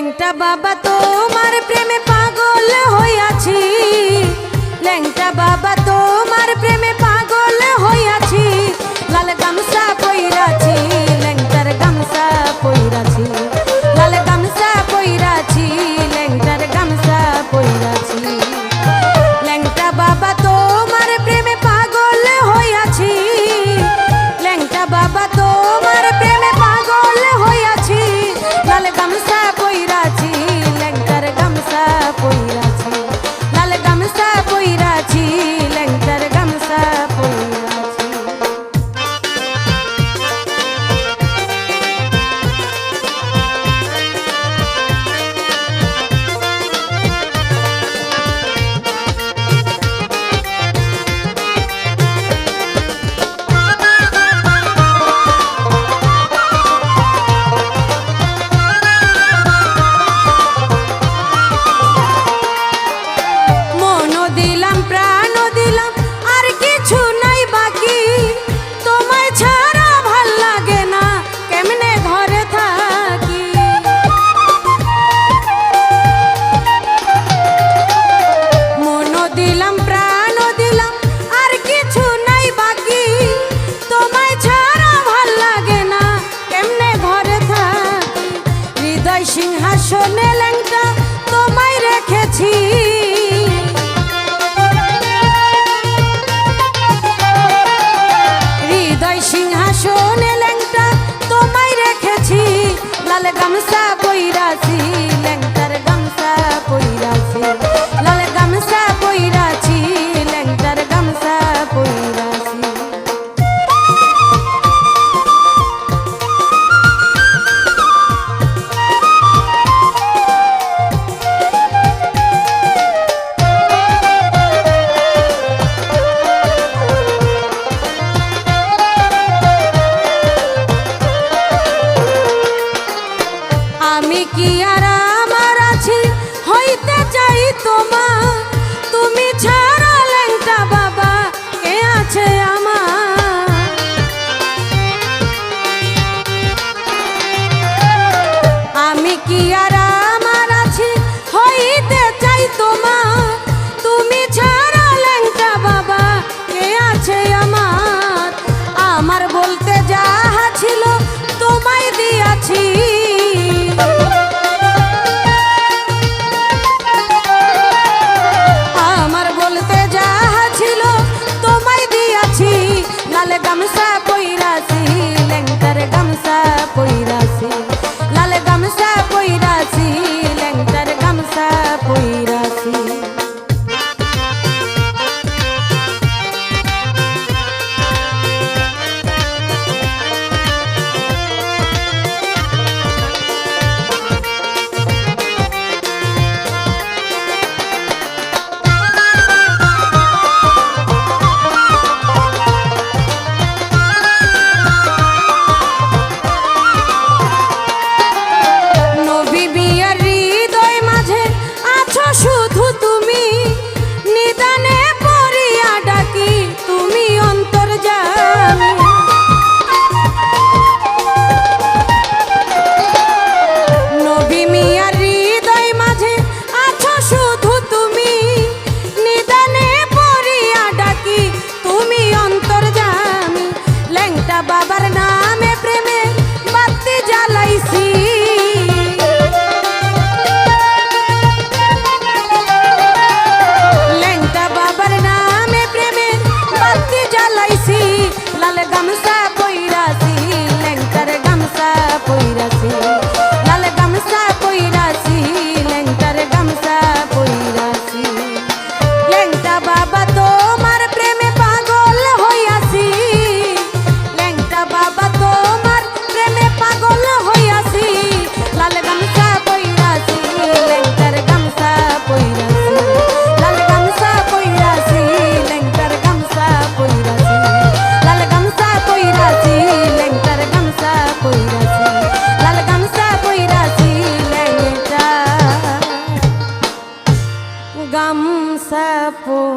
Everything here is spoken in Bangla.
ল্যাংটা বাবা তোমার প্রেমে পাগল হইয়াছি। ল্যাংটা বাবা তোমার প্রেমে তোমায় সিংহাসনে ল্যাংটা তোমায় রেখেছি। হৃদয় সিংহাসনে ল্যাংটা তোমায় রেখেছি। লাল গামছা Toma! I'm a for